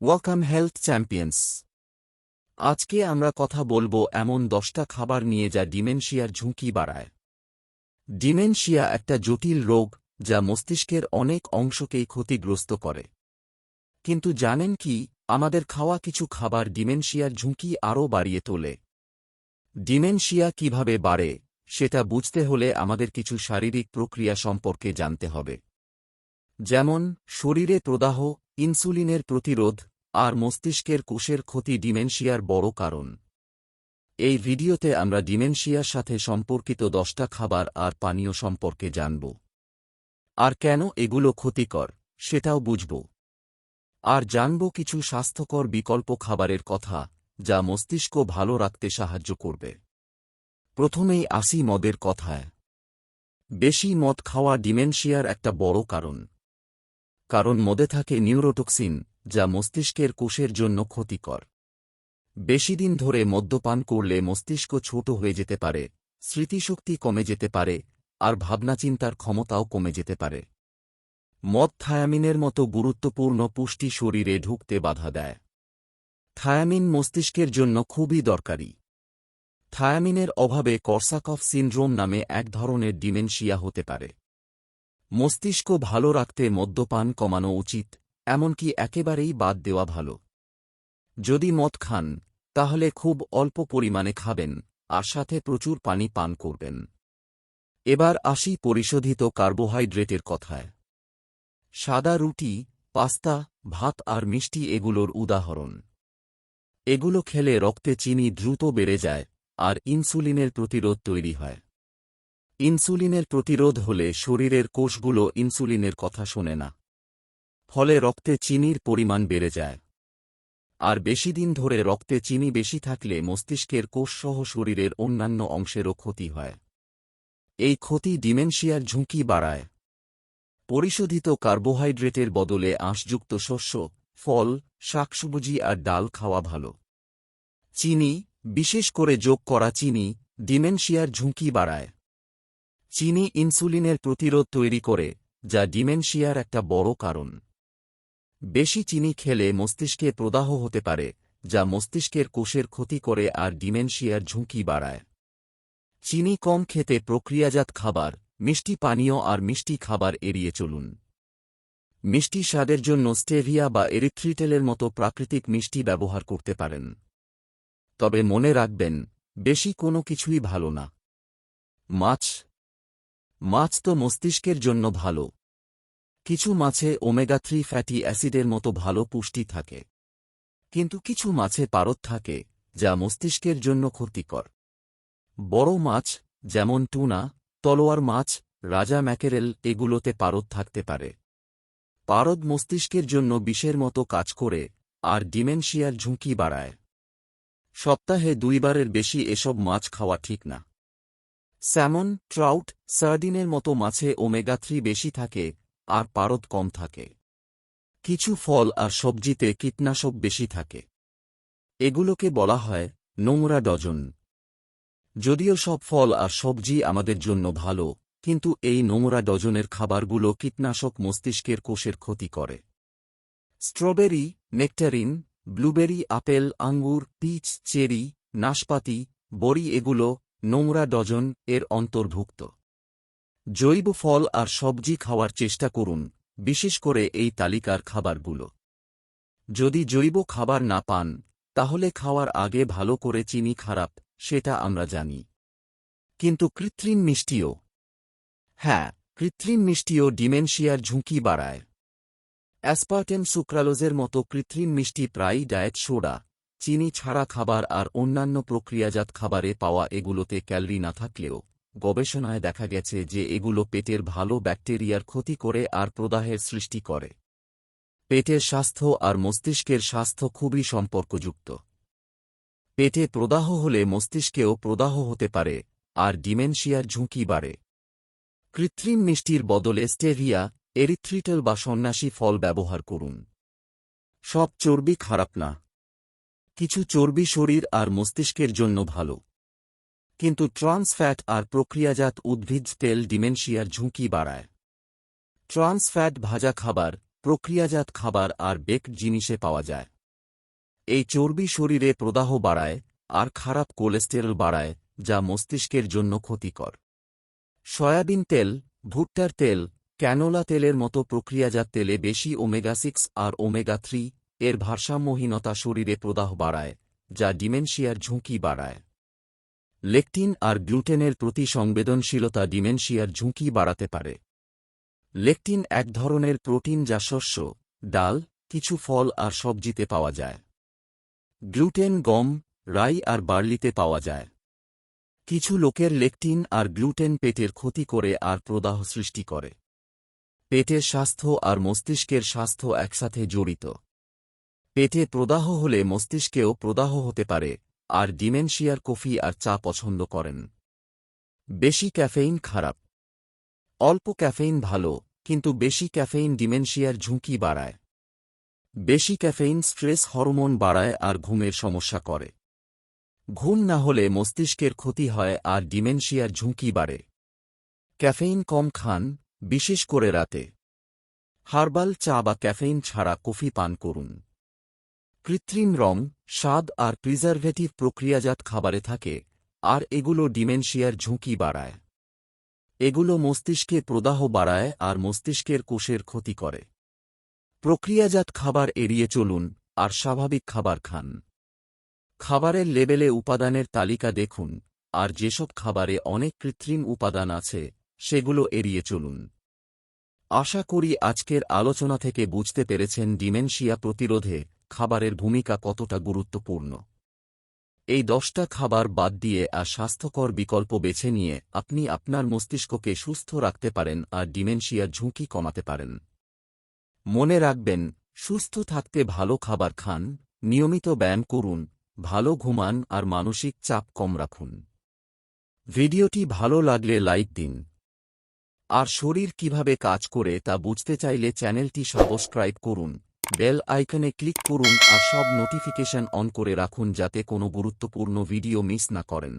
Welcome health champions আজকে আমরা কথা বলব এমন দশটা খাবার নিয়ে যা ডিমেনশিয়ার ঝুঁকি বাড়ায়। ডিমেনশিয়া একটা জটিল রোগ যা মস্তিষ্কের অনেক অংশকেই ক্ষতিগ্রস্ত করে। কিন্তু জানেন কি, আমাদের খাওয়া কিছু খাবার ডিমেনশিয়ার ঝুঁকি আরও বাড়িয়ে তোলে। ডিমেনশিয়া কীভাবে বাড়ে, সেটা বুঝতে হলে আমাদের কিছু শারীরিক প্রক্রিয়া সম্পর্কে জানতে হবে। যেমন, শরীরে প্রদাহ, ইনসুলিনের প্রতিরোধ আর মস্তিষ্কের কোষের ক্ষতি ডিমেনশিয়ার বড় কারণ। এই ভিডিওতে আমরা ডিমেনশিয়ার সাথে সম্পর্কিত দশটা খাবার আর পানীয় সম্পর্কে জানব। আর কেন এগুলো ক্ষতিকর, সেটাও বুঝব। আর জানব কিছু স্বাস্থ্যকর বিকল্প খাবারের কথা, যা মস্তিষ্ক ভালো রাখতে সাহায্য করবে। প্রথমেই আসি মদের কথায়। বেশি মদ খাওয়া ডিমেনশিয়ার একটা বড় কারণ। কারণ মদে থাকে নিউরোটক্সিন যা মস্তিষ্কের কোষের জন্য ক্ষতিকর। বেশিদিন ধরে মদ্যপান করলে মস্তিষ্ক ছোট হয়ে যেতে পারে, স্মৃতিশক্তি কমে যেতে পারে, আর ভাবনাচিন্তার ক্ষমতাও কমে যেতে পারে। মদ থায়ামিনের মতো গুরুত্বপূর্ণ পুষ্টি শরীরে ঢুকতে বাধা দেয়। থায়ামিন মস্তিষ্কের জন্য খুবই দরকারি। থায়ামিনের অভাবে কর্সাকফ সিন্ড্রোম নামে এক ধরনের ডিমেনশিয়া হতে পারে। মস্তিষ্ক ভালো রাখতে মদ্যপান কমানো উচিত এমনকি একেবারেই বাদ দেওয়া ভালো। যদি মদ খান, তাহলে খুব অল্প পরিমাণে খাবেন, আর সাথে প্রচুর পানি পান করবেন। এবার আসি পরিশোধিত কার্বোহাইড্রেটের কথায়। সাদা রুটি, পাস্তা, ভাত আর মিষ্টি এগুলোর উদাহরণ। এগুলো খেলে রক্তে চিনি দ্রুত বেড়ে যায়, আর ইনসুলিনের প্রতিরোধ তৈরি হয়। ইনসুলিনের প্রতিরোধ হলে শরীরের কোষগুলো ইনসুলিনের কথা শোনে না। ফলে রক্তে চিনির পরিমাণ বেড়ে যায়। আর বেশি দিন ধরে রক্তে চিনি বেশি থাকলে মস্তিষ্কের কোষসহ শরীরের অন্যান্য অংশেরও ক্ষতি হয়। এই ক্ষতি ডিমেনশিয়ার ঝুঁকি বাড়ায়। পরিশোধিত কার্বোহাইড্রেটের বদলে আঁশযুক্ত শস্য, ফল, শাকসবজি আর ডাল খাওয়া ভালো। চিনি, বিশেষ করে যোগ করা চিনি, ডিমেনশিয়ার ঝুঁকি বাড়ায়। চিনি ইনসুলিনের প্রতিরোধ তৈরি করে, যা ডিমেনশিয়ার একটা বড় কারণ। বেশি চিনি খেলে মস্তিষ্কে প্রদাহ হতে পারে, যা মস্তিষ্কের কোষের ক্ষতি করে আর ডিমেনশিয়ার ঝুঁকি বাড়ায়। চিনি কম খেতে প্রক্রিয়াজাত খাবার, মিষ্টি পানীয় আর মিষ্টি খাবার এড়িয়ে চলুন। মিষ্টি স্বাদের জন্য স্টেভিয়া বা এরিথ্রিটেলের মতো প্রাকৃতিক মিষ্টি ব্যবহার করতে পারেন। তবে মনে রাখবেন, বেশি কোনো কিছুই ভালো না। মাছ। মাছ তো মস্তিষ্কের জন্য ভালো। কিছু মাছে ওমেগা থ্রি ফ্যাটি অ্যাসিডের মতো ভালো পুষ্টি থাকে। কিন্তু কিছু মাছে পারদ থাকে, যা মস্তিষ্কের জন্য ক্ষতিকর। বড় মাছ, যেমন টুনা, তলোয়ার মাছ, রাজা ম্যাকেরেল, এগুলোতে পারদ থাকতে পারে। পারদ মস্তিষ্কের জন্য বিষের মতো কাজ করে, আর ডিমেনশিয়ার ঝুঁকি বাড়ায়। সপ্তাহে দুইবারের বেশি এসব মাছ খাওয়া ঠিক না। স্যামন, ট্রাউট, সার্ডিনের মতো মাছে ওমেগা থ্রি বেশি থাকে আর পারদ কম থাকে। কিছু ফল আর সবজিতে কীটনাশক বেশি থাকে। এগুলোকে বলা হয় নোংরা ডজন। যদিও সব ফল আর সবজি আমাদের জন্য ভালো, কিন্তু এই নোংরা ডজনের খাবারগুলো কীটনাশক মস্তিষ্কের কোষের ক্ষতি করে। স্ট্রবেরি, নেকটারিন, ব্লুবেরি, আপেল, আঙ্গুর, পিচ, চেরি, নাশপাতি, বড়ি এগুলো নোংরা ডজন এর অন্তর্ভুক্ত। জৈব ফল আর সবজি খাওয়ার চেষ্টা করুন, বিশেষ করে এই তালিকার খাবারগুলো। যদি জৈব খাবার না পান, তাহলে খাওয়ার আগে ভালো করে চিনি খারাপ, সেটা আমরা জানি। কিন্তু কৃত্রিম মিষ্টিও? হ্যাঁ কৃত্রিম মিষ্টিও ডিমেনশিয়ার ঝুঁকি বাড়ায়। অ্যাসপার্টেম সুক্রালোজের মতো কৃত্রিম মিষ্টি প্রায়ই ডায়েট সোডা, চিনি ছাড়া খাবার আর অন্যান্য প্রক্রিয়াজাত খাবারে পাওয়া এগুলোতে ক্যালরি না থাকলেও। গবেষণায় দেখা গেছে যে এগুলো পেটের ভালো ব্যাকটেরিয়ার ক্ষতি করে আর প্রদাহের সৃষ্টি করে। পেটের স্বাস্থ্য আর মস্তিষ্কের স্বাস্থ্য খুবই সম্পর্কযুক্ত। পেটে প্রদাহ হলে মস্তিষ্কেও প্রদাহ হতে পারে, আর ডিমেনশিয়ার ঝুঁকি বাড়ে। কৃত্রিম মিষ্টির বদলে স্টেভিয়া, এরিথ্রিটেল বা সন্ন্যাসী ফল ব্যবহার করুন। সব চর্বি খারাপ না। কিছু চর্বি শরীর আর মস্তিষ্কের জন্য ভালো। কিন্তু ট্রান্স ফ্যাট আর প্রক্রিয়াজাত উদ্ভিদ তেল ডিমেনশিয়ার ঝুঁকি বাড়ায়। ট্রান্স ফ্যাট ভাজা খাবার, প্রক্রিয়াজাত খাবার আর বেকড জিনিসে পাওয়া যায়। এই চর্বি শরীরে প্রদাহ বাড়ায় আর খারাপ কোলেস্টেরল বাড়ায়, যা মস্তিষ্কের জন্য ক্ষতিকর। সয়াবিন তেল, ভুট্টার তেল, ক্যানোলা তেলের মতো প্রক্রিয়াজাত তেলে বেশি ওমেগা সিক্স আর ওমেগা থ্রি এর ভারসাম্যহীনতা শরীরে প্রদাহ বাড়ায়, যা ডিমেনশিয়ার ঝুঁকি বাড়ায়। লেকটিন আর গ্লুটেনের প্রতি সংবেদনশীলতা ডিমেনশিয়ার ঝুঁকি বাড়াতে পারে। লেকটিন এক ধরনের প্রোটিন যা শস্য, ডাল, কিছু ফল আর সবজিতে পাওয়া যায়। গ্লুটেন গম, রাই আর বার্লিতে পাওয়া যায়। কিছু লোকের লেকটিন আর গ্লুটেন পেটের ক্ষতি করে আর প্রদাহ সৃষ্টি করে। পেটের স্বাস্থ্য আর মস্তিষ্কের স্বাস্থ্য একসাথে জড়িত। পেটে প্রদাহ হলে মস্তিষ্কেও প্রদাহ হতে পারে আর ডিমেনশিয়ার কফি আর চা পছন্দ করেন। বেশি ক্যাফেইন খারাপ। অল্প ক্যাফেইন ভালো, কিন্তু বেশি ক্যাফেইন ডিমেনশিয়ার ঝুঁকি বাড়ায়। বেশি ক্যাফেইন স্ট্রেস হরমোন বাড়ায় আর ঘুমের সমস্যা করে। ঘুম না হলে মস্তিষ্কের ক্ষতি হয় আর ডিমেনশিয়ার ঝুঁকি বাড়ে। ক্যাফেইন কম খান, বিশেষ করে রাতে। হার্বাল চা বা ক্যাফেইন ছাড়া কফি পান করুন। কৃত্রিম রং, স্বাদ আর প্রিজারভেটিভ প্রক্রিয়াজাত খাবারে থাকে, আর এগুলো ডিমেনশিয়ার ঝুঁকি বাড়ায়। এগুলো মস্তিষ্কে প্রদাহ বাড়ায় আর মস্তিষ্কের কোষের ক্ষতি করে। প্রক্রিয়াজাত খাবার এড়িয়ে চলুন আর স্বাভাবিক খাবার খান। খাবারের লেবেলে উপাদানের তালিকা দেখুন, আর যেসব খাবারে অনেক কৃত্রিম উপাদান আছে, সেগুলো এড়িয়ে চলুন। আশা করি আজকের আলোচনা থেকে বুঝতে পেরেছেন ডিমেনশিয়া প্রতিরোধে খাবারের ভূমিকা কতটা গুরুত্বপূর্ণ? এই দশটা খাবার বাদ দিয়ে আর স্বাস্থ্যকর বিকল্প বেছে নিয়ে আপনি আপনার মস্তিষ্ককে সুস্থ রাখতে পারেন আর ডিমেনশিয়ার ঝুঁকি কমাতে পারেন। মনে রাখবেন, সুস্থ থাকতে ভালো খাবার খান, নিয়মিত ব্যায়াম করুন, ভালো ঘুমান আর মানসিক চাপ কম রাখুন। ভিডিওটি ভালো লাগলে লাইক দিন। আর শরীর কীভাবে কাজ করে তা বুঝতে চাইলে চ্যানেলটি সাবস্ক্রাইব করুন। বেল আইকনে ক্লিক করুন আর সব নোটিফিকেশন অন করে রাখুন যাতে কোনো গুরুত্বপূর্ণ ভিডিও মিস না করেন।